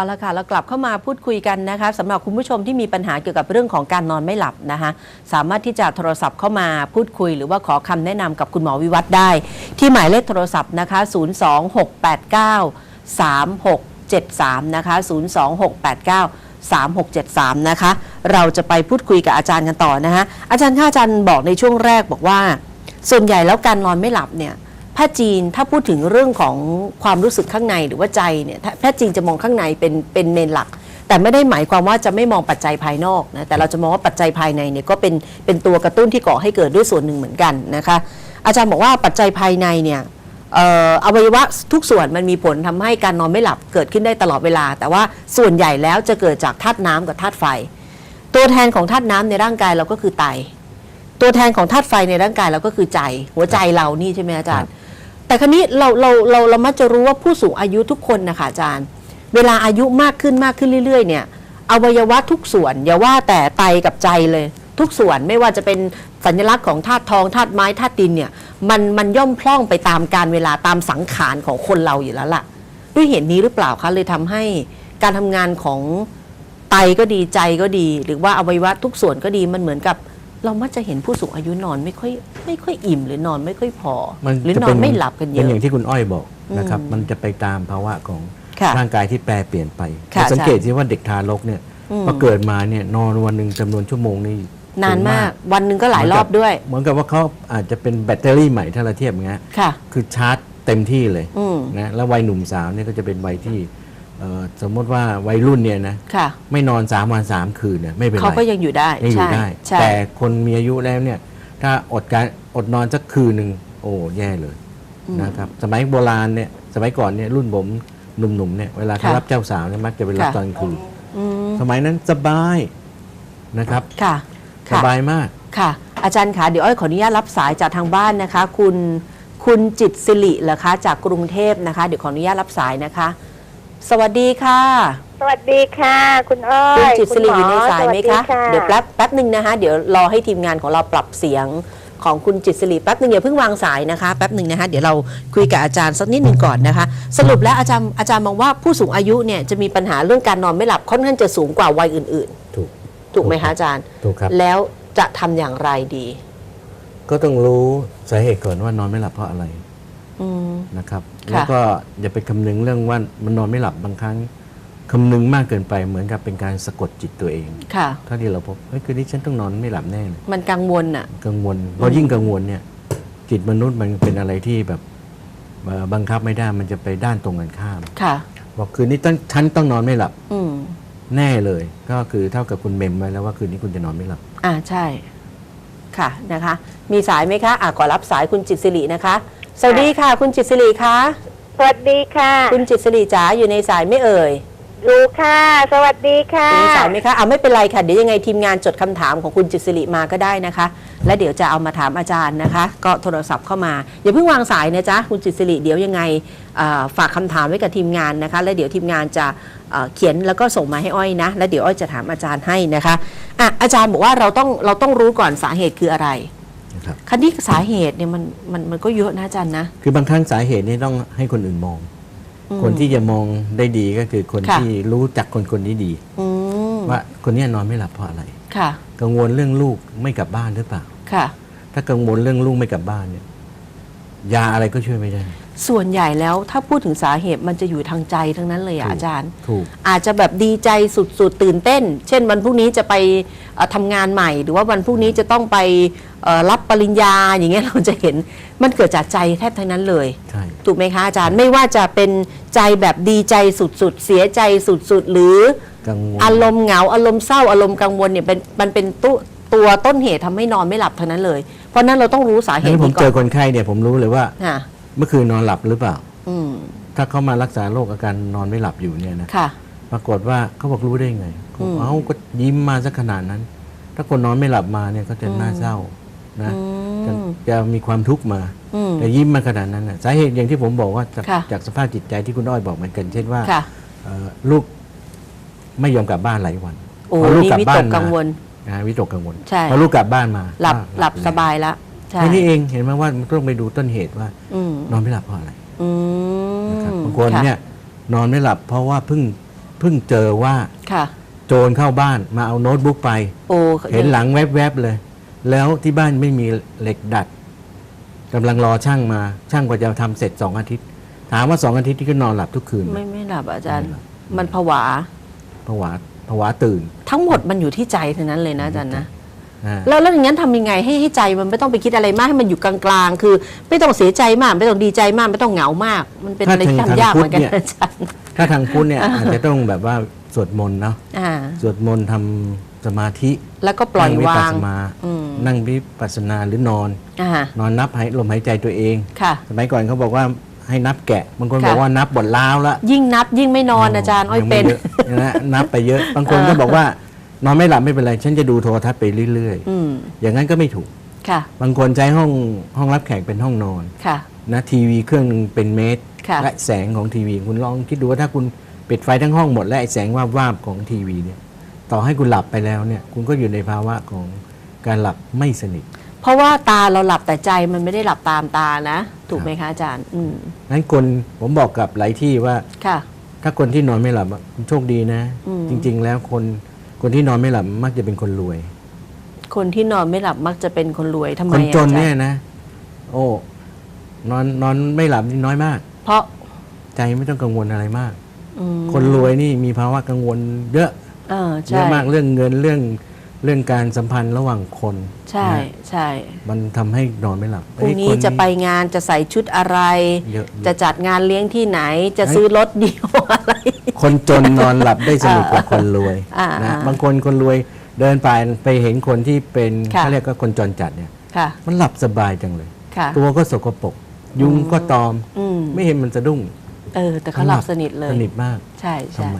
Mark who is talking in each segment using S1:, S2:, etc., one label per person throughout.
S1: เอาละค่ะเรากลับเข้ามาพูดคุยกันนะคะสำหรับคุณผู้ชมที่มีปัญหาเกี่ยวกับเรื่องของการนอนไม่หลับนะคะสามารถที่จะโทรศัพท์เข้ามาพูดคุย หรือว่าขอคำแนะนำกับคุณหมอวิวัฒน์ได้ ที่หมายเลขโทรศัพท์นะคะ 02689 3673 นะคะ 02689 3673 นะคะ เราจะไปพูดคุยกับอาจารย์กันต่อนะคะอาจารย์ข้าอาจารย์บอกในช่วงแรกบอกว่า ส่วนใหญ่แล้วการนอนไม่หลับเนี่ย พทย์จีนถ้าพูดถึงเรื่องของความรู้สึกข้างในหรือว่าใจเนี่ยแพทย์จีนจะมองข้างในเป็นเป็นเมนหลัก แต่ไม่ได้หมายความว่าจะไม่มองปัจจัยภายนอกนะแต่เราจะมองว่าปัจจัยภายในเนี่ยก็เป็นเป็นตัวกระตุ้นที่ก่อให้เกิดด้วยส่วนหนึ่งเหมือนกันนะคะอาจารย์บอกว่าปัจจัยภายในเนี่ยอออวัยวะทุกส่วนมันมีผลทำให้การนอนไม่หลับเกิดขึ้นได้ตลอดเวลา แต่ว่าส่วนใหญ่แล้วจะเกิดจากธาตุน้ำกับธาตุไฟ ตัวแทนของธาตุน้ำในร่างกายเราก็คือไต ตัวแทนของธาตุไฟในร่างกายเราก็คือใจ หัวใจเรานี่ใช่ไหมอาจารย์ แต่ครั้นี้เราเราเราเรามักจะรู้ว่าผู้สูงอายุทุกคนนะคะอาจารย์ เวลาอายุมากขึ้นมากขึ้นเรื่อย ๆ เนี่ยอวัยวะทุกส่วน อย่าว่าแต่ไตกับใจเลย ทุกส่วนไม่ว่าจะเป็นสัญลักษณ์ของธาตุทองธาตุไม้ธาตุดินเนี่ยมันมันย่อมพร่องไปตามการเวลาตามสังขารของคนเราอยู่แล้วล่ะ ด้วยเหตุนี้หรือเปล่าคะเลยทำให้การทำงานของไตก็ดีใจก็ดี หรือว่าอวัยวะทุกส่วนก็ดีมันเหมือนกับ เรามักจะเห็นผู้สูงอายุนอนไม่ค่อยไม่ค่อยอิ่มหรือนอนไม่ค่อยพอ
S2: มัน
S1: หรือ
S2: จะ
S1: นอ
S2: เป็น
S1: ไม่หลับกันเย
S2: เป็น
S1: อะ
S2: อย่างที่คุณอ้อยบอกนะครับ
S1: อืม
S2: มันจะไปตามภาวะของ
S1: ค่ะ
S2: ร่างกายที่แปรเปลี่ยนไป
S1: ค่ะ
S2: สังเกต
S1: ใช่
S2: สิว่าเด็กทารกเนี่ย
S1: อืม
S2: พอเกิดมาเนี่ยนอนวันหนึ่งจำนวนชั่วโมงนี่
S1: นาน
S2: สูง
S1: มาก วันหนึ่งก็หลายรอบด้วย
S2: เหมือนกับว่าเขาอาจจะเป็นแบตเตอรี่ใหม่ถ้าเราเทียบอย่างเงี้ย
S1: ค่ะ
S2: คือชาร์จเต็มที่เลย
S1: อืม
S2: นะแล้ววัยหนุ่มสาวเนี่ยก็จะเป็นวัยที่เอ่อ สมมติว่าวัยรุ่นเนี่ยนะ
S1: ค่ะ
S2: ไม่นอนสามวันสามคืนเนี่ยไม่เป็นไร
S1: เขาก็ยังอยู่ได้
S2: ยังอยู่
S1: ใช่
S2: ได้
S1: ใช่
S2: แต่คนมีอายุแล้วเนี่ย ถ้าอดการอดนอนสักคืนหนึ่งโอ้แย่เลย
S1: อืม
S2: นะครับ สมัยโบราณเนี่ยสมัยก่อนเนี่ยรุ่นผมหนุ่มๆเนี่ยเวลาเขา
S1: ค่ะ
S2: รับเจ้าสาวเนี่ยมักจะไปรับ
S1: ค่ะ
S2: ตอนกลางคืน
S1: อืม
S2: สมัยนั้นสบายนะครับ
S1: ค่ะ
S2: ส
S1: ค่ะ
S2: บายมาก
S1: ค่ะ อาจารย์คะเดี๋ยวอ้อยขออนุญาตรับสายจากทางบ้านนะคะ คุณคุณจิตสิริเหรอคะ จากกรุงเทพนะคะ เดี๋ยวขออนุญาตรับสายนะคะ สวัสดีค่ะ
S3: สวัสดีค่ะ คุณอ้อ
S1: คุณ
S3: ย
S1: จิตสิริอยู่ในสายไหม
S3: สวัสดี
S1: คะ เดี๋ยวแป๊บแป๊บหนึ่งนะคะ เดี๋ยวรอให้ทีมงานของเราปรับเสียงของคุณจิตสิริแป๊บหนึ่งอย่าเพิ่งวางสายนะคะแป๊บหนึ่งนะคะเดี๋ยวเราคุยกับอาจารย์สักนิดหนึ่งก่อนนะคะ สรุปแล้วอาจารย์อาจารย์มองว่าผู้สูงอายุเนี่ยจะมีปัญหาเรื่องการนอนไม่หลับค่อนข้างจะสูงกว่าวัยอื่น
S2: ถูก
S1: ๆถูกไหมคะอาจารย์
S2: ถูกครับ
S1: แล้วจะทำอย่างไรดี
S2: ก็ต้องรู้สาเหตุก่อนว่านอนไม่หลับเพราะอะไร
S1: อืม
S2: นะครับ
S1: ค่ะ
S2: แล้วก็อย่าไปคำนึงเรื่องว่ามันนอนไม่หลับบางครั้งคำนึงมากเกินไปเหมือนกับเป็นการสะกดจิตตัวเอง
S1: ค่ะ
S2: เท่าที่เราพบเฮ้ยคืนนี้ฉันต้องนอนไม่หลับแน่เลย
S1: มันกังวลอะ
S2: กังวลเพราะยิ่งกังวลเนี่ย จิตมนุษย์มันเป็นอะไรที่แบบเอ่อบังคับไม่ได้มันจะไปด้านตรงกันข้าม
S1: ค่ะ
S2: บอกคืนนี้ต้องฉันต้องนอนไม่หลับ
S1: อืม
S2: แน่เลย ก็คือเท่ากับคุณเมมไว้แล้วว่าคืนนี้คุณจะนอนไม่หลับ
S1: อ่าใช่ ค่ะนะคะ มีสายไหมคะ อะขอรับสายคุณจิตสิรินะคะ สวัสดีค่ะ คุณจิตสิริคะ
S3: สวัสดีค่ะ
S1: คุณจิตสิริจ๋าอยู่ในสายไม่เอ่ย
S3: รู้ค่ะ สวัสดีค่ะ
S1: อยู่ในสายไหมคะอ่าไม่เป็นไรค่ะเดี๋ยวยังไงทีมงานจดคำถามของคุณจิตสิริมาก็ได้นะคะ และเดี๋ยวจะเอามาถามอาจารย์นะคะ ก็โทรศัพท์เข้ามาอย่าเพิ่งวางสายนะจ๊ะคุณจิตสิริเดี๋ยวยังไงอ่าฝากคำถามไว้กับทีมงานนะคะ และเดี๋ยวทีมงานจะเอ่อเขียนแล้วก็ส่งมาให้อ้อยนะ แล้วเดี๋ยวอ้อยจะถามอาจารย์ให้นะคะอะอาจารย์บอกว่าเราต้องเราต้องรู้ก่อนสาเหตุคืออะไร
S2: นะครับ
S1: คันที่สาเหตุเนี่ยมันมันมันก็เยอะนะอาจารย์นะ
S2: คือบางครั้งสาเหตุนี้ต้องให้คนอื่นมอง
S1: อืม
S2: คนที่จะมองได้ดีก็คือคน
S1: ค่ะ
S2: ที่รู้จักคนคนนี้ดี
S1: อืม
S2: ว่าคนนี้นอนไม่หลับเพราะอะไร
S1: ค่ะ
S2: กังวลเรื่องลูกไม่กลับบ้านหรือเปล่า
S1: ค่ะ
S2: ถ้ากังวลเรื่องลูกไม่กลับบ้านเนี่ยยาอะไรก็ช่วยไม่ได้
S1: ส่วนใหญ่แล้วถ้าพูดถึงสาเหตุมันจะอยู่ทางใจทั้งนั้นเลยอะ
S2: ถูก
S1: อาจารย์
S2: ถูก
S1: อาจจะแบบดีใจสุดๆตื่นเต้น เช่นวันพรุ่งนี้จะไปเอ่อทำงานใหม่ หรือว่าวันพรุ่งนี้จะต้องไปเอ่อ รับปริญญาอย่างเงี้ยเราจะเห็นมันเกิดจากใจแทบทั้งนั้นเลย
S2: ใช่
S1: ถูกไหมคะอาจารย์ไม่ว่าจะเป็นใจแบบดีใจสุดๆ เสียใจสุดๆ หรือ
S2: กังวล
S1: อารมณ์เหงาอารมณ์เศร้าอารมณ์กังวลเนี่ยเป็นมันเป็นตัวตัวต้นเหตุทำให้นอนไม่หลับเท่านั้นเลย เพราะฉะนั้นเราต้องรู้สาเห
S2: ถ้า
S1: ตุ
S2: ผม
S1: นี้ก่
S2: เจ
S1: อ
S2: อนคนไข้เนี่ยผมรู้เลยว่า
S1: ค่ะ
S2: เมื่อคืนนอนหลับหรือเปล่า
S1: อืม
S2: ถ้าเขามารักษาโรคอาการนอนไม่หลับอยู่เนี่ยนะ
S1: ค่ะ
S2: ปรากฏว่าเขาบอกรู้ได้ไง
S1: อืม
S2: เอ้าก็ยิ้มมาสักขนาดนั้น ถ้าคนนอนไม่หลับมาเนี่ยก็จะน่าเศร้า นะ
S1: อื
S2: จะ
S1: ม
S2: จะมีความทุกข์มา
S1: อืม
S2: แต่ยิ้มมาขนาดนั้นนะสาเหตุอย่างที่ผมบอกว่าจาก
S1: ค่ะ
S2: จากสภาพจิตใจที่คุณอ้อยบอกเหมือนกัน เช่นว่า
S1: ค่ะ
S2: เอ่อลูกไม่ยอมกลับบ้านหลายวัน
S1: โอ้
S2: พอลูก
S1: นี่
S2: กลับ
S1: วิ
S2: บ้า
S1: ต
S2: น
S1: ก
S2: มา
S1: กังวล
S2: นะฮะวิตกกังวล
S1: ใช่
S2: พอลูกกลับบ้านมา
S1: หลับ
S2: ก็
S1: หลับ
S2: เลย
S1: สบายแล้วใช่
S2: แค่นี้เองเห็นไหมว่ามันต้องไปดูต้นเหตุว่า
S1: อืม
S2: นอนไม่หลับเพราะอะไร
S1: อืม
S2: นะครับบางคน
S1: ค่ะ
S2: เนี่ยนอนไม่หลับเพราะว่าเพิ่งเพิ่งเจอว่า
S1: ค่ะ
S2: โจรเข้าบ้านมาเอาโน้ตบุ๊กไป
S1: โอ้
S2: เห็นหลังแวบๆเลย แล้วที่บ้านไม่มีเหล็กดัดกำลังรอช่างมา ช่างกว่าจะทำเสร็จสองอาทิตย์ ถามว่าสองอาทิตย์ที่ก็นอนหลับทุกคืนไหม
S1: ไม่ไม่หลับอาจารย์
S2: ไม่หลับ
S1: มันผวา
S2: ผวาผวาตื่น
S1: ทั้งหมดมันอยู่ที่ใจเท่านั้นเลยนะอาจารย์นะ
S2: อ่า
S1: แล้วแล้วอย่างนั้นทำยังไงให้ให้ใจมันไม่ต้องไปคิดอะไรมากให้มันอยู่กลางๆ คือ ไม่ต้องเสียใจมาก ไม่ต้องดีใจมาก ไม่ต้องเหงามาก มันเป็นอะไรที่ทำยากเหมือนกันนะอาจารย์
S2: ถ้าทางพุทธเนี่ยอาจจะต้องแบบว่าสวดมนต์เนาะ
S1: อ่า
S2: สวดมนต์ทำ สมาธิ
S1: แล้วก็ปล่อย
S2: นั่วิ
S1: วา
S2: ปัส
S1: ง
S2: สนา
S1: อืม
S2: นั่งวิปัสสนาหรือนอน
S1: อ่า
S2: นอนนับหายลมหายใจตัวเอง
S1: ค่ะ
S2: สมัยก่อนเขาบอกว่าให้นับแกะบางคน
S1: ค่ะ
S2: บอกว่านับบทล้าวละ
S1: ยิ่งนับยิ่งไม่นอนอาจารย์อ้อย
S2: ง
S1: เป็
S2: ไม่
S1: น
S2: ยะนะนับไปเยอะ บางคนก็บอกว่านอนไม่หลับไม่เป็นไร ฉันจะดูโทรทัศน์ไปเรื่อย
S1: อืม
S2: ๆอย่างนั้นก็ไม่ถูก
S1: ค่ะ
S2: บางคนใช้ห้องห้องรับแขกเป็นห้องนอน
S1: ค่ะ
S2: นะทีวีเครื่องหนึงเป็นเมตร
S1: ค่ะ
S2: และแสงของทีวี คุณลองคิดดูว่าถ้าคุณปิดไฟทั้งห้องหมดและไอ้แสงวาบวาบๆของทีวีเนี่ย ต่อให้คุณหลับไปแล้วเนี่ยคุณก็อยู่ในภาวะของการหลับไม่สนิท
S1: เพราะว่าตาเราหลับแต่ใจมันไม่ได้หลับตามตานะ ถูกไหมคะอาจารย์ อืม
S2: นั้นคนผมบอกกับหลายที่ว่า
S1: ค่ะ
S2: ถ้าคนที่นอนไม่หลับอะคุณโชคดีนะ
S1: อืม
S2: จริง ๆ แล้วคนคนที่นอนไม่หลับมักจะเป็นคนรวย
S1: คนที่นอนไม่หลับมักจะเป็นคนรวยทำไม
S2: คน
S1: อะ
S2: จน
S1: อาจาร
S2: เนี่ย
S1: ย์
S2: นะ โอ้นอนนอนไม่หลับนี่น้อยมาก
S1: เพราะ
S2: ใจไม่ต้องกังวลอะไรมาก
S1: อืม
S2: คนรวยนี่มีภาวะกังวลเยอะ
S1: เออ
S2: เย
S1: ใช่
S2: อะมากเรื่องเงินเรื่องเรื่องการสัมพันธ์ระหว่างคน
S1: ใช่
S2: นะ
S1: ใช่
S2: มันทำให้นอนไม่หลับ
S1: พรุ่งนี้
S2: อ้ค
S1: จะไปงานจะใส่ชุดอะไร
S2: เยอะ
S1: จะจัดงานเลี้ยงที่ไหนจะซื้อรถเดียวอะไร
S2: คนจนนอนหลับได้สนุกกว่าคนรวย
S1: อ่า
S2: นะ
S1: อ่า
S2: บางคนคนรวยเดินไปไปเห็นคนที่เป็น
S1: ค่ะ
S2: เขาเรียกว่าคนจรจัดเนี่ย
S1: ค่ะ
S2: มันหลับสบายจังเลย
S1: ค่ะ
S2: ตัวก็สกปรกยุงก็ตอม
S1: อืม
S2: ไม่เห็นมันสะดุ้ง
S1: เออ แต่เขาหลับสนิทเลย
S2: สนิทมาก
S1: ใช่
S2: ทำ
S1: ใช่
S2: ไม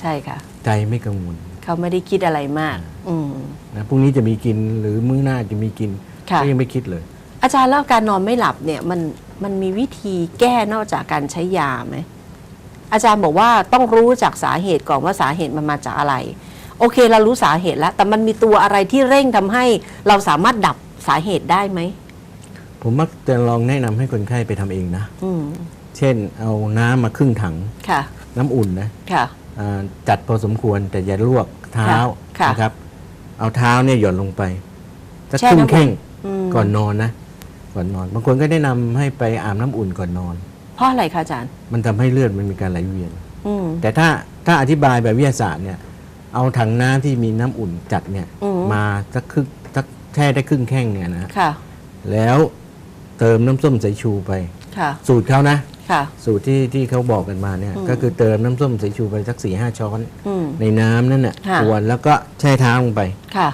S1: ใช่ค่ะ
S2: ใจไม่กังวล
S1: เขาไม่ได้คิดอะไรมาก อืม
S2: นะพรุ่งนี้จะมีกินหรือมื้อหน้าจะมีกิน
S1: ค่ะ
S2: ก็ยังไม่คิดเลย
S1: อาจารย์แล้วการนอนไม่หลับเนี่ยมันมันมีวิธีแก้นอกจากการใช้ยาไหมอาจารย์บอกว่าต้องรู้จากสาเหตุก่อนว่าสาเหตุมันมาจากอะไร โอเคเรารู้สาเหตุแล้ว แต่มันมีตัวอะไรที่เร่งทำให้เราสามารถดับสาเหตุได้ไหม
S2: ผมมักจะลองแนะนำให้คนไข้ไปทำเองนะ
S1: อืม
S2: เช่น เอาน้ำมาครึ่งถัง
S1: ค่ะ
S2: น้ำอุ่นนะ
S1: ค่ะ
S2: อ่า จัดพอสมควรแต่อย่าลวกเท้า
S1: ค่ะ
S2: นะครับ เอาเท้าเนี่ยหย่อนลงไปสัก
S1: แช่
S2: ครึ่ง
S1: น้ำอุ่น
S2: แข้ง
S1: อืม
S2: ก่อนนอนนะก่อนนอน บางคนก็แนะนำให้ไปอาบน้ำอุ่นก่อนนอน
S1: เพราะอะไรคะอาจารย์
S2: มันทำให้เลือดมันมีการไหลเวียน
S1: อืม
S2: แต่ถ้าถ้าอธิบายแบบวิทยาศาสตร์เนี่ยเอาถังน้ำที่มีน้ำอุ่นจัดเนี่ย
S1: อืม
S2: มาสักครึ่งสักแช่ได้ครึ่งแข้งเนี่ยนะ
S1: ค่ะ
S2: แล้วเติมน้ำส้มสายชูไป
S1: ค่ะ
S2: สูตรเขานะ
S1: ค่ะ
S2: สูตรที่ที่เขาบอกกันมาเนี่ย
S1: อืม
S2: ก็คือเติมน้ำส้มสายชูไปสักสี่ห้าช้อน
S1: อืม
S2: ในน้ำนั่นน่ะ
S1: ค่ะ
S2: กวนแล้วก็แช่เท้าลงไป
S1: ค่ะ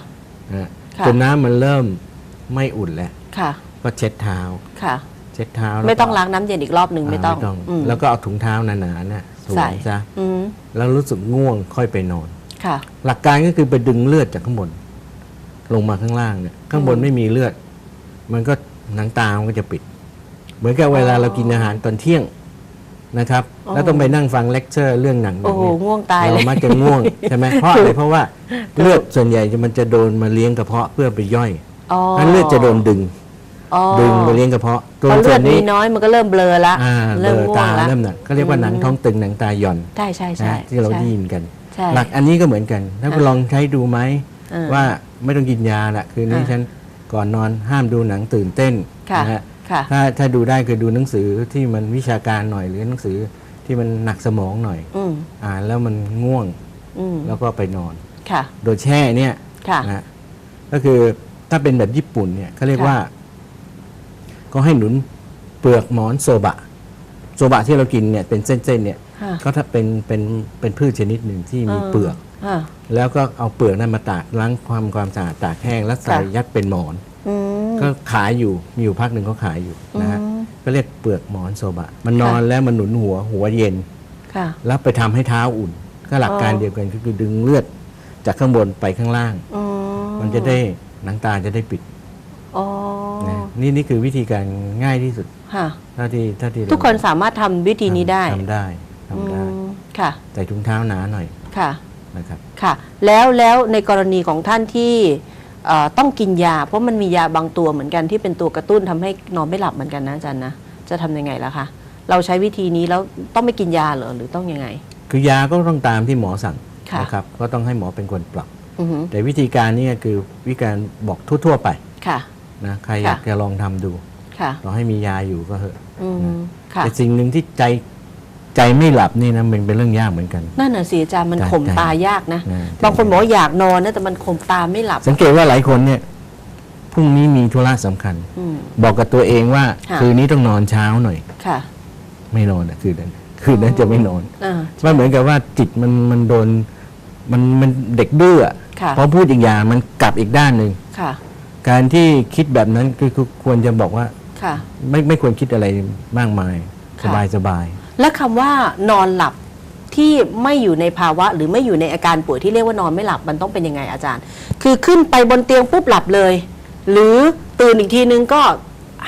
S2: นะฮะ
S1: ค่ะ
S2: จนน้ำมันเริ่มไม่อุ่นแล้ว
S1: ค่ะ
S2: ก็เช็ดเท้า
S1: ค่ะ
S2: เช็ดเท้าแล้วก็
S1: ไม่ต้องล้างน้ำเย็นอีกรอบหนึ่งไม่ต้องอืม
S2: แล้วก็เอาถุงเท้าหนาๆน่ะสว
S1: ใส่
S2: มซะ
S1: อืม
S2: แล้วรู้สึกง่วงค่อยไปนอน
S1: ค่ะ
S2: หลักการก็คือไปดึงเลือดจากข้างบน ลงมาข้างล่างเนี่ยข้างบน
S1: อืม
S2: ไม่มีเลือด มันก็หนังตามันก็จะปิด เหมือนกับเวลา
S1: อ๋อ
S2: เรากินอาหารตอนเที่ยงนะครับ
S1: อ๋อ
S2: แล้วต้องไปนั่งฟังเลคเชอร์เรื่องหนัง
S1: โอ้โห
S2: เนี่ย
S1: ง่วงตายเล
S2: เรา
S1: ย
S2: มักจะง่วงใช่ไหมเพราะอะไรเพราะว่าเลือดส่วนใหญ่จะมันจะโดนมาเลี้ยงกระเพาะเพื่อไปย่อย
S1: อ๋อ
S2: นั้นเลือดจะโดนดึง
S1: อ๋อ
S2: ดึงไปเลี้ยงกระเพาะ
S1: พอเลื
S2: ส่
S1: อ
S2: ว
S1: ด
S2: น
S1: มี
S2: นี้
S1: น้อยมันก็เริ่มเบลอละ
S2: อ่าเบล
S1: เริ่ม
S2: อ
S1: ง่ว
S2: ตาง
S1: ละ
S2: เริ่มหนักเขาเรียกว่าหนังท้องตึงหนังตาหย่อน
S1: ใช่ใช่ใช่
S2: นะที่เรา
S1: ใช่
S2: ได้ยินกัน
S1: ใช่
S2: หลักอันนี้ก็เหมือนกันถ้าคุณ
S1: อ่า
S2: ลองใช้ดูไหม
S1: เออ
S2: ว่าไม่ต้องกินยาละคืนนี้
S1: อ่า
S2: ฉันก่อนนอนห้ามดูหนังตื่นเต้น
S1: ค่ะ
S2: นะฮะ
S1: ค่ะ
S2: ถ้าถ้าดูได้คือดูหนังสือที่มันวิชาการหน่อยหรือหนังสือที่มันหนักสมองหน่อย
S1: อืม
S2: อ่านแล้วมันง่วง
S1: อืม
S2: แล้วก็ไปนอน
S1: ค่ะ
S2: โดยแช่เนี่ย
S1: ค่ะ
S2: นะฮะก็คือถ้าเป็นแบบญี่ปุ่นเนี่ยเขาเรียก
S1: ค่ะ
S2: ว่า ก็ให้หนุนเปลือกหมอนโซบะ โซบะที่เรากินเนี่ยเป็นเส้นๆเนี่ย
S1: ค่ะ
S2: ก็ถ้าเป็นเป็นเป็นพืชชนิดหนึ่งที่มีเปลือก
S1: อ่า
S2: แล้วก็เอาเปลือกนั้นมาตากล้างความความสะอาดตากแห้งแล้วใส่
S1: ค่ะ
S2: ยัดเป็นหมอน
S1: อืม
S2: ก็ขายอยู่มีอยู่พักหนึ่งเขาขายอยู่นะฮะ
S1: อืม
S2: ก็เรียกเปลือกหมอนโซบะ มันนอน
S1: ค่ะ
S2: แล้วมันหนุนหัวหัวเย็น
S1: ค่ะ
S2: แล้วไปทำให้เท้าอุ่น ก็หลักการ
S1: อ๋อ
S2: เดียวกันก็คือดึงเลือดจากข้างบนไปข้างล่าง
S1: อื
S2: มันจะได้หนังตาจะได้ปิด
S1: อ๋อ
S2: นะนี่นี่คือวิธีการง่ายที่สุด
S1: ค่ะ
S2: เท่าที่เท่าที่เรา
S1: ทุกคนสามารถทำวิธีนี้ได้
S2: ทำได้ทำได้
S1: อืมค่ะ
S2: ใส่ถุงเท้าหนาหน่อย
S1: ค่ะ
S2: นะครับ
S1: ค่ะ แล้วแล้วในกรณีของท่านที่เอ่อ ต้องกินยา เพราะมันมียาบางตัวเหมือนกันที่เป็นตัวกระตุ้นทำให้นอนไม่หลับเหมือนกันนะอาจารย์นะจะทำยังไงล่ะคะเราใช้วิธีนี้แล้วต้องไม่กินยาเหรอหรือต้องยังไง
S2: คือยาก็ต้องตามที่หมอสั่ง
S1: ค่ะ
S2: นะครับก็ต้องให้หมอเป็นคนปรับ
S1: อือหือ
S2: แต่วิธีการนี้คือวิธีการบอกทั่ว ๆ ไป
S1: ค่ะ
S2: นะใคร
S1: ค่ะ
S2: อยากจะลองทำดู
S1: ค่ะ
S2: เราให้มียาอยู่ก็เถอะ
S1: อืมค่ะ
S2: แต่สิ่งหนึ่งที่ใจ ใจไม่หลับนี่นะมันเป็นเรื่องยากเหมือนกัน
S1: นั่นน่ะสิอาจารย์มัน
S2: ใช่
S1: ข่ม
S2: ใช่
S1: ตายากนะ
S2: นะ
S1: บางคนบอกว่าอยากนอนนะแต่มันข่มตาไม่หลับ
S2: สังเกตว่าหลายคนเนี่ยพรุ่งนี้มีธุระสำคัญ
S1: อืม
S2: บอกกับตัวเองว่า
S1: ค่ะ
S2: คืนนี้ต้องนอนเช้าหน่อย
S1: ค่ะ
S2: ไม่นอนอะคืนนั้นคืนนั้นจะไม่นอน
S1: อ่า
S2: มันเหมือนกับว่าจิตมันมันโดนมันมันเด็กดื้ออะ
S1: ค่ะ
S2: พอพูดอีกอย่างมันกลับอีกด้านหนึ่ง
S1: ค่ะ
S2: การที่คิดแบบนั้นคือคือควรจะบอกว่า
S1: ค่ะ
S2: ไม่ไม่ควรคิดอะไรมากมายส
S1: ค่ะ
S2: บายสบาย
S1: และคำว่านอนหลับที่ไม่อยู่ในภาวะ หรือไม่อยู่ในอาการป่วยที่เรียกว่านอนไม่หลับมันต้องเป็นยังไงอาจารย์ คือขึ้นไปบนเตียงปุ๊บหลับเลย หรือตื่นอีกทีนึงก็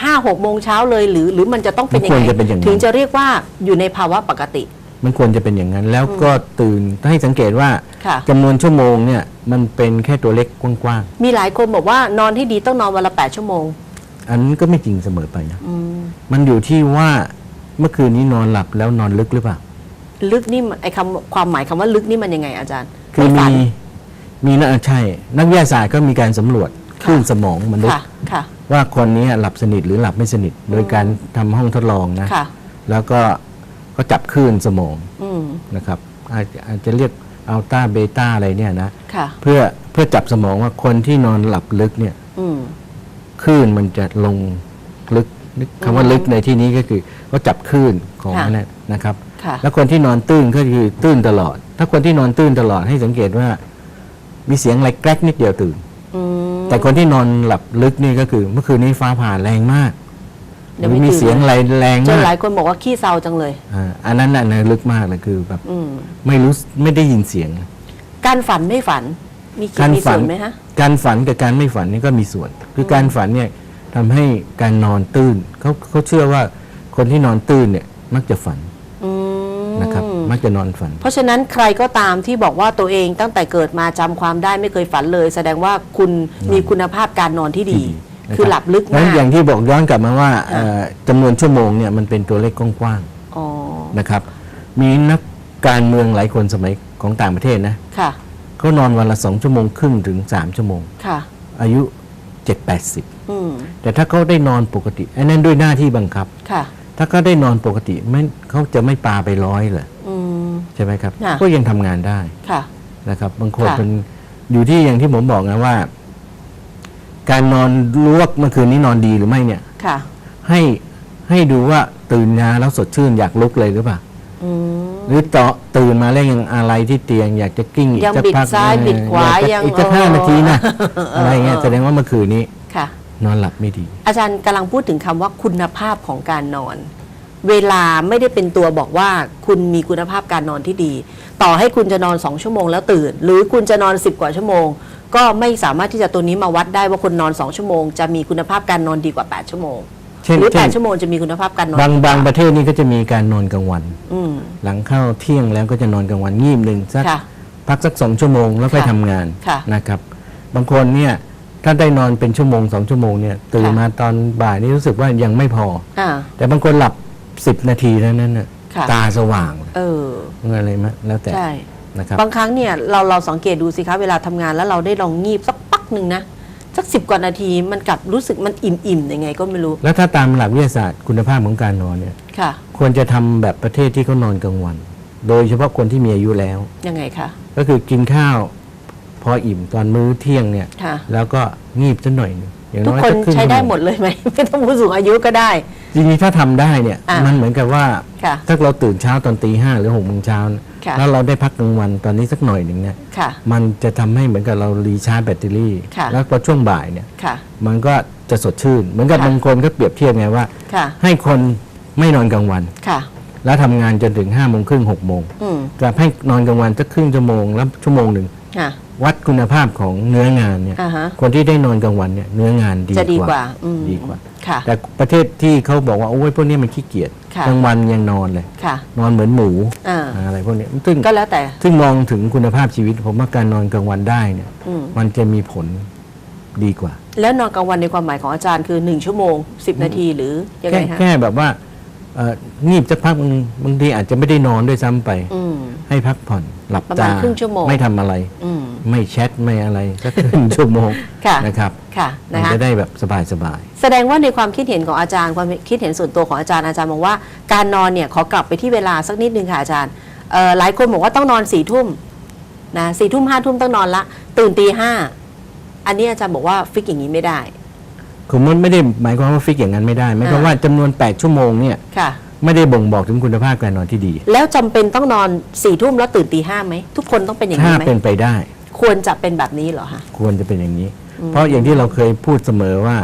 S1: ห้าหกโมงเช้าเลยหรือ หรือมันจะต้องเป็นยัง
S2: มันคว
S1: ไง
S2: รจะเป็นอย่างนั้น
S1: ถึงจะเรียกว่าอยู่ในภาวะปกติ
S2: มันควรจะเป็นอย่างนั้น แล้วก็ตื่นให้สังเกตว่า
S1: ค่ะ
S2: จำนวนชั่วโมงเนี่ยมันเป็นแค่ตัวเล็กกว้าง
S1: มีหลายคนบอกว่านอนที่ดีต้องนอนวันละแปดชั่วโมง
S2: ๆอันนี้ก็ไม่จริงเสมอไปนะ
S1: อืม
S2: มันอยู่ที่ว่า เมื่อคืนนี้นอนหลับแล้วนอนลึกหรือเปล่า
S1: ลึกนี่มันไอคำความหมายคำว่าลึกนี่มันยังไงอาจารย์
S2: คือ
S1: ไฝั
S2: มี
S1: น
S2: มีนะใช่ นักวิทยาศาสตร์ก็มีการสำรวจคลื่นสมองมนุษ
S1: ค่ะ
S2: ย์
S1: ค่ะ
S2: ว่าคนนี้หลับสนิทหรือหลับไม่สนิท โดยการทำห้องทดลองนะ
S1: ค่ะ
S2: แล้วก็ก็จับคลื่นสมอง
S1: อืม
S2: นะครับอาจอาจจะเรียกอัลตราเบต้าอะไรเนี่ยนะ
S1: ค่ะ
S2: เพื่อเพื่อจับสมองว่าคนที่นอนหลับลึกเนี่ย
S1: อืม
S2: คลื่นมันจะลงลึก นึกคำว่าลึกในที่นี้ก็คือก็จับคลื่นของ
S1: ค่ะ
S2: นั่นนะครับ
S1: ค่ะ
S2: แล้วคนที่นอนตื้นก็คือตื้นตลอด ถ้าคนที่นอนตื้นตลอดให้สังเกตว่า มีเสียงอะไรแกรกนิดเดียวตื่น
S1: อืม
S2: แต่คนที่นอนหลับลึกนี่ก็คือ เมื่อคืนนี้ฟ้าผ่าแรงมากห
S1: เดี๋ยว
S2: รือ
S1: ไม่
S2: มี
S1: ตื่น
S2: เสียงอะไรแรง
S1: จน
S2: มา
S1: หลากยคนบอกว่าขี้เศร้าจังเลย
S2: อ่าอันนั้นน่ะนะลึกมากเลยคือแบบ
S1: อืม
S2: ไม่รู้ไม่ได้ยินเสียง
S1: การฝันไม่ฝัน มีคิด
S2: การ
S1: มี
S2: ฝั
S1: ส่
S2: น
S1: วนไหมฮะ
S2: การฝันกับการไม่ฝันนี่ก็มีส่วน คือการฝันเนี่ย ทำให้การนอนตื้นเขาเขาเชื่อว่าคนที่นอนตื้นเนี่ยมักจะฝัน
S1: อืม
S2: นะครับ มักจะนอนฝัน
S1: เพราะฉะนั้นใครก็ตามที่บอกว่าตัวเองตั้งแต่เกิดมาจำความได้ไม่เคยฝันเลย แสดงว่าคุณมีคุณภาพการนอนที่ดี
S2: ที่ดีนะครับ
S1: คือหลับลึก
S2: นั้
S1: มานก
S2: อย่างที่บอกย้อนกลับมาว่าเอ่อจำนวนชั่วโมงเนี่ยมันเป็นตัวเลขกว้าง
S1: อ๋อ
S2: ๆนะครับ มีนักการเมืองหลายคนสมัยของต่างประเทศนะ
S1: ค่ะ
S2: เขานอนวันละสองชั่วโมงครึ่งถึงสามชั่วโมง
S1: ค่ะ
S2: อายุ 7 80
S1: อืม
S2: แต่ถ้าเขาได้นอนปกติไอ้นั่นด้วยหน้าที่บังคับ
S1: ค่ะ
S2: ถ้าเขาได้นอนปกติไม่เขาจะไม่ปาไปร้อยเลย
S1: อืม
S2: ใช่ไหมครับ
S1: ค่ะ
S2: ก็ยังทำงานได้
S1: ค่ะ
S2: นะครับ บางคน
S1: ค่ะ
S2: เป็นอยู่ที่อย่างที่ผมบอกนะว่า การนอนรู้ว่าเมื่อคืนนี้นอนดีหรือไม่เนี่ย
S1: ค่ะ
S2: ให้ให้ดูว่าตื่นมาแล้วสดชื่นอยากลุกเลยหรือเปล่า
S1: อืม
S2: หรือต่อตื่นมาแล้วยังอะไรที่เตียง อยากจะกิ้งอีก
S1: ยัง
S2: สัก
S1: บิด
S2: พัก
S1: ซ้าย
S2: เออ
S1: บิดขวา
S2: อยกจะ
S1: ยัง
S2: อีกสักห้า
S1: เออ
S2: นาทีนะ
S1: เอออ
S2: อะไรเงี้ย
S1: เออ
S2: แสดงว่าเมื่อคืนนี้
S1: ค่ะ
S2: นอนหลับไม่ดี
S1: อาจารย์กำลังพูดถึงคำว่าคุณภาพของการนอน เวลาไม่ได้เป็นตัวบอกว่าคุณมีคุณภาพการนอนที่ดี ต่อให้คุณจะนอนสองชั่วโมงแล้วตื่น หรือคุณจะนอนสิบกว่าชั่วโมง ก็ไม่สามารถที่จะตัวนี้มาวัดได้ว่าคนนอนสองชั่วโมง จะมีคุณภาพการนอนดีกว่า8ชั่วโมง
S2: เช่น
S1: หรือ
S2: เช่น
S1: 8ชั่วโมงจะมีคุณภาพการนอน
S2: บาง
S1: ดีกว่
S2: บางประเทศนี่ก็จะมีการนอนกลางวัน
S1: อืม
S2: หลังเข้าเที่ยงแล้วก็จะนอนกลางวันงีบหนึ่งสัก
S1: ค่ะ
S2: พักสักสองชั่วโมงแล้วไป
S1: ค่ะ
S2: ทำงาน
S1: ค่ะ
S2: นะครับ บางคนเนี่ยถ้าได้นอนเป็นชั่วโมงสองชั่วโมงเนี่ยตื่น
S1: ค่ะ
S2: มาตอนบ่ายนี่รู้สึกว่ายังไม่พอ
S1: อ่า
S2: แต่บางคนหลับสิบนาทีเท่านั้นน่ะ
S1: ค่ะ
S2: ตาสว่าง
S1: เออ
S2: อะไรมะแล้วแต่
S1: ใช่
S2: นะครับ
S1: บางครั้งเนี่ยเราเราสังเกตดูสิคะเวลาทำงานแล้วเราได้ลองงีบสักปักหนึ่งนะ สักสิบกว่านาทีมันกลับรู้สึกมันอิ่มอิ่มๆยังไงก็ไม่รู้
S2: แล้วถ้าตามหลักวิทยาศาสตร์คุณภาพของการนอนเนี่ย
S1: ค่ะ
S2: ควรจะทำแบบประเทศที่เขานอนกลางวัน โดยเฉพาะคนที่มีอายุแล้ว
S1: ยังไงคะ
S2: ก็คือกินข้าวพออิ่มตอนมื้อเที่ยงเนี่ย
S1: ค่ะ
S2: แล้วก็งีบสักหน่อยหนึ่งอย่าง
S1: ทุก
S2: น้อย
S1: คน
S2: สักครึ่ง
S1: ใช้
S2: ชั่ว
S1: ได้
S2: โมง
S1: หมดเลยไหม ไม่ต้องผู้สูงอายุก็ได้
S2: จริงๆถ้าทำได้เนี่ย
S1: อะ
S2: มันเหมือนกับว่า
S1: ค่ะ
S2: ถ้าเราตื่นเช้าตอนตีห้าหรือหกโมงเช้า
S1: ค่ะ
S2: แล้วเราได้พักกลางวันตอนนี้สักหน่อยหนึ่งเนี่ย
S1: ค่ะ
S2: มันจะทำให้เหมือนกับเรารีชาร์จแบตเตอรี่
S1: ค่ะ
S2: แล้วพอช่วงบ่ายเนี่ย
S1: ค่ะ
S2: มันก็จะสดชื่น เหมือนกับ
S1: ค่ะ
S2: บางคนก็เปรียบเทียบไงว่า
S1: ค่ะ
S2: ให้คนไม่นอนกลางวัน
S1: ค่ะ
S2: แล้วทำงานจนถึงห้าโมงครึ่งหกโมง
S1: อืม
S2: กลับให้นอนกลางวันสักครึ่งชั่วโมงแล้วชั่วโมงหนึ่ง
S1: ค่ะ
S2: วัดคุณภาพของเนื้องานเนี่ย
S1: อ่าฮะ
S2: คนที่ได้นอนกลางวันเนี่ยเนื้องานดี
S1: จะดี
S2: ก
S1: ก
S2: ว่า
S1: ว่าอืม
S2: ดีกว่า
S1: ค่ะ
S2: แต่ประเทศที่เขาบอกว่าโอ้ยพวกนี้มันขี้เกียจ
S1: ค่ะ
S2: กลางวันยังนอนเลย
S1: ค่ะ
S2: นอนเหมือนหมู
S1: อ่า
S2: อะไรพวกนี้ซึ่ง
S1: ก็แล้วแต่
S2: ซึ่งมองถึงคุณภาพชีวิต ผมว่าการนอนกลางวันได้เนี่ย
S1: อืม
S2: มันจะมีผลดีกว่า
S1: แล้วนอนกลางวันในความหมายของอาจารย์คือหนึ่งชั่วโมงสิบนาทีหรือยัง
S2: แค่
S1: ไงคะ
S2: แค่แบบว่าเอ่องีบสักพักบางบางทีอาจจะไม่ได้นอนด้วยซ้ำไป
S1: อืม
S2: ให้ให้พักผ่อน หลับ
S1: ประมา
S2: ตา
S1: ณครึ่งชั่วโมง
S2: ไม่ทำอะไร
S1: อืม
S2: ไม่แชทไม่อะไรก็ครึ่งชั่วโมง
S1: ค่ะ
S2: นะครับ
S1: ค่ะ
S2: มั
S1: นะ
S2: น
S1: คะ
S2: จะได้แบบสบายสบาย
S1: แสดงว่าในความคิดเห็นของอาจารย์ความคิดเห็นส่วนตัวของอาจารย์อาจารย์มองว่าการนอนเนี่ยขอกลับไปที่เวลาสักนิดนึงค่ะอาจารย์เอ่อหลายคนบอกว่าต้องนอนสี่ทุ่มนะสี่ทุ่มห้าทุ่มต้องนอนละ ตื่นตีห้าอันนี้อาจารย์บอกว่าฟิกอย่างนี้ไม่ได้
S2: ๆคือมันไม่ได้หมายความว่าฟิกอย่างนั้นไม่ได้หมายความ
S1: อ่า
S2: ว่าจำนวน 8 ชั่วโมงเนี่ย
S1: ค่ะ
S2: ไม่ได้บ่งบอกถึงคุณภาพการนอนที่ดี
S1: แล้วจำเป็นต้องนอนสี่ทุ่มแล้วตื่นตีห้าไหม ทุกคนต้องเป็นอย่าง
S2: ถ้า
S1: นี้ไหม
S2: เป็นไปได้
S1: ควรจะเป็นแบบนี้เหรอคะ
S2: ควรจะเป็นอย่างนี้ เพราะอย่างที่เราเคยพูดเสมอว่า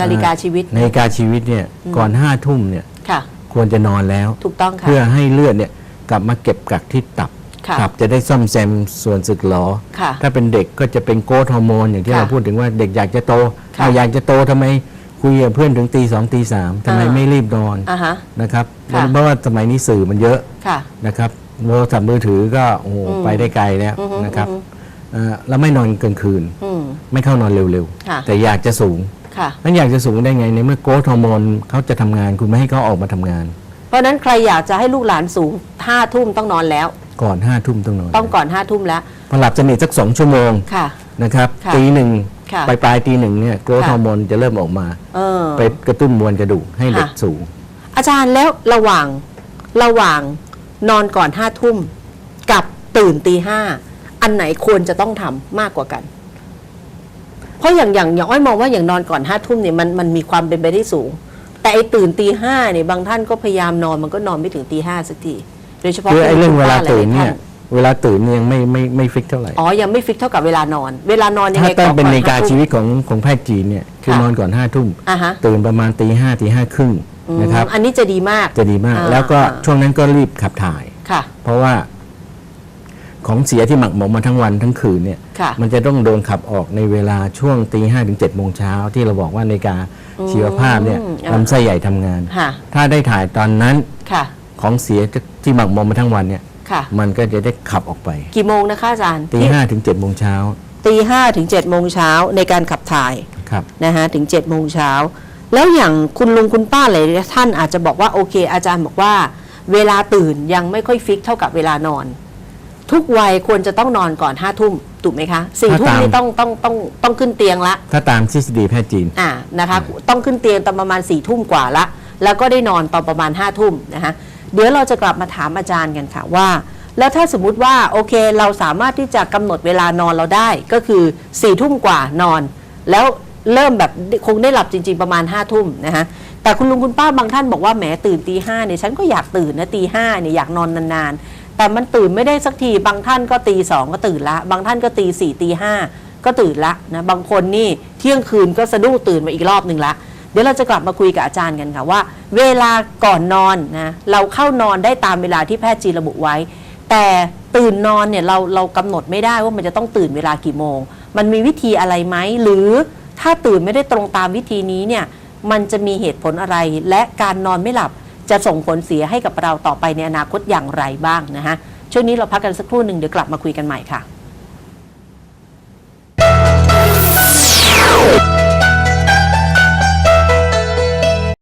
S1: นาฬิกาชีวิต
S2: นาฬิกาชีวิตเนี่ยก่อนห้าทุ่มเนี่ย
S1: ค่ะ
S2: ควรจะนอนแล้ว
S1: ถูกต้องค่ะ
S2: เพื่อให้เลือดเนี่ยกลับมาเก็บกักที่ตับ
S1: ค่ะ
S2: ตับจะได้ซ่อมแซมส่วนสึกหรอ
S1: ค่ะ
S2: ถ้าเป็นเด็กก็จะเป็นโกรทฮอร์โมนอย่างที่
S1: ค่ะ
S2: เราพูดถึงว่าเด็กอยากจะโต
S1: ค่ะ
S2: เอาอยากจะโตทำไม คุยกับเพื่อนถึงตีสองตีสามทำไม
S1: อ่า
S2: ไม่รีบนอน
S1: อ่าฮะ
S2: นะครับ
S1: ค่ะ
S2: เพราะว่าสมัยนี้สื่อมันเยอะ
S1: ค่ะ
S2: นะครับโทรศัพท์มือถือก็โอ้โห
S1: อืม
S2: ไปได้ไกลแล้ว
S1: อือฮึ
S2: นะครับ
S1: อือฮึ
S2: เอ่อแล้วไม่นอนกลางคืน
S1: อืม
S2: ไม่เข้านอนเร็ว
S1: ค่ะ
S2: ๆ แต่อยากจะสูง
S1: ค่ะ
S2: นั้นอยากจะสูงได้ไงในเมื่อโกรทฮอร์โมนเขาจะทำงาน คุณไม่ให้เขาออกมาทำงาน
S1: เพราะฉะนั้นใครอยากจะให้ลูกหลานสูงห้าทุ่มต้องนอนแล้ว
S2: ก่อนห้าทุ่มต้องนอน
S1: ต้องก่อนห้าทุ่มแล้ว
S2: พอหลับสนิทสักสองชั่วโมง
S1: ค่ะ
S2: นะครับ
S1: ค่ะ
S2: ตีหนึ่ง
S1: ค่ะ
S2: ปลายปลายๆตีหนึ่งเนี่ยโกรท
S1: ค่ะ
S2: ฮอร์โมนจะเริ่มออกมา
S1: เออ
S2: ไปกระตุ้นมวลกระดูกให้เด็ก
S1: ค่ะ
S2: สูง
S1: อาจารย์แล้วระหว่างระหว่างนอนก่อนห้าทุ่มกับตื่นตีห้าอันไหนควรจะต้องทำมากกว่ากัน เพราะอย่างอย่างอย่างอ้อยมองว่าอย่างนอนก่อนห้าทุ่มเนี่ยมันมันมีความเป็นไปได้สูง แต่ไอ้ตื่นตีห้าเนี่ยบางท่านก็พยายามนอนมันก็นอนไม่ถึงตีห้าสักทีโดยเฉพาะ
S2: คือไอ้เรื่อง
S1: คุณ
S2: เวลา
S1: ป้ห
S2: ตื่น
S1: ๆ
S2: เนี่ย
S1: ท่า
S2: เวลาตื่นเนี่ยยังไม่ไม่ไม่ฟิกเท่าไหร่
S1: อ๋อ ยังไม่ฟิกเท่ากับเวลานอน เวลานอนยัง
S2: ถ้า
S1: ไง
S2: ต้อง
S1: ก่
S2: เป็น
S1: ก่
S2: นาฬิกา
S1: ห้ทุ่ม
S2: ชีวิตของของแพทย์จีนเนี่ยคือ
S1: ค่ะ
S2: นอนก่อนห้าทุ่ม
S1: อะฮะ
S2: ตื่นประมาณตีห้าตีห้าครึ่ง
S1: อืม
S2: นะครับ
S1: อันนี้จะดีมาก
S2: จะดีมาก
S1: อ่า
S2: แล้วก็
S1: อ่า
S2: ช่วงนั้นก็รีบขับถ่าย
S1: ค่ะ
S2: เพราะว่าของเสียที่หมักหมมมาทั้งวันทั้งคืนเนี่ย
S1: ค่ะ
S2: มันจะต้องโดนขับออกในเวลาช่วงตีห้าถึงเจ็ดโมงเช้าที่เราบอกว่านาฬิกาชีวภาพเนี่ย
S1: อืมอ่า
S2: ลำไส้ใหญ่ทำงาน
S1: ค่ะ
S2: ถ้าได้ถ่ายตอนนั้น
S1: ค่ะ
S2: ของเสียที่หมักหมมมาทั้งวันเนี่ย
S1: ค่ะ
S2: มันก็จะได้ขับออกไป
S1: กี่โมงนะคะอาจารย์
S2: ตีห้าถึงเจ็ดโมงเช้า
S1: ตีห้าถึงเจ็ดโมงเช้าในการขับถ่าย
S2: ครับ
S1: นะฮะถึง7จ็ดโมงเช้าแล้วอย่างคุณลุงคุณป้าหลายท่านอาจจะบอกว่าโอเค อาจารย์บอกว่า เวลาตื่นยังไม่ค่อยฟิกเท่ากับเวลานอน ทุกวัยควรจะต้องนอนก่อนห้าทุ่มถูกไหมคะสี่
S2: ถ้า
S1: ทุ่ม
S2: ตาม
S1: นี่ต้องต้องต้องต้องขึ้นเตียงละ
S2: ถ้าตามทฤษฎีแพทย์จีน
S1: อ่านะคะ ต้องขึ้นเตียงตอนประมาณ4ี่ทุ่มกว่าละ แล้วก็ได้นอนตอนประมาณ5้าทุ่มนะคะ เดี๋ยวเราจะกลับมาถามอาจารย์กันค่ะว่า แล้วถ้าสมมุติว่าโอเคเราสามารถที่จะกำหนดเวลานอนเราได้ก็คือ4ี่ทุ่มกว่านอน แล้วเริ่มแบบคงได้หลับจริง ๆประมาณ5้าทุ่มนะคะแต่คุณลุงคุณป้าบางท่านบอกว่าแหมตื่นตีห้าเนี่ยฉันก็อยากตื่นนะตีห้าเนี่ยอยากนอนนานๆ แต่มันตื่นไม่ได้สักทีบางท่านก็ตีสองก็ตื่นละ บางท่านก็ตีสี่ตีห้าก็ตื่นละนะบางคนนี่เที่ยงคืนก็สะดุ้งตื่นมาอีกรอบหนึ่งละ เดี๋ยวเราจะกลับมาคุยกับอาจารย์กันค่ะว่า เวลาก่อนนอนนะเราเข้านอนได้ตามเวลาที่แพทย์จีระบุไว้ แต่ตื่นนอนเนี่ยเราเรากำหนดไม่ได้ว่ามันจะต้องตื่นเวลากี่โมง มันมีวิธีอะไรไหมหรือถ้าตื่นไม่ได้ตรงตามวิธีนี้เนี่ยมันจะมีเหตุผลอะไร และการนอนไม่หลับจะส่งผลเสียให้กับเราต่อไปในอนาคตอย่างไรบ้างนะฮะช่วงนี้เราพักกันสักครู่หนึ่งเดี๋ยวกลับมาคุยกันใหม่ค่ะ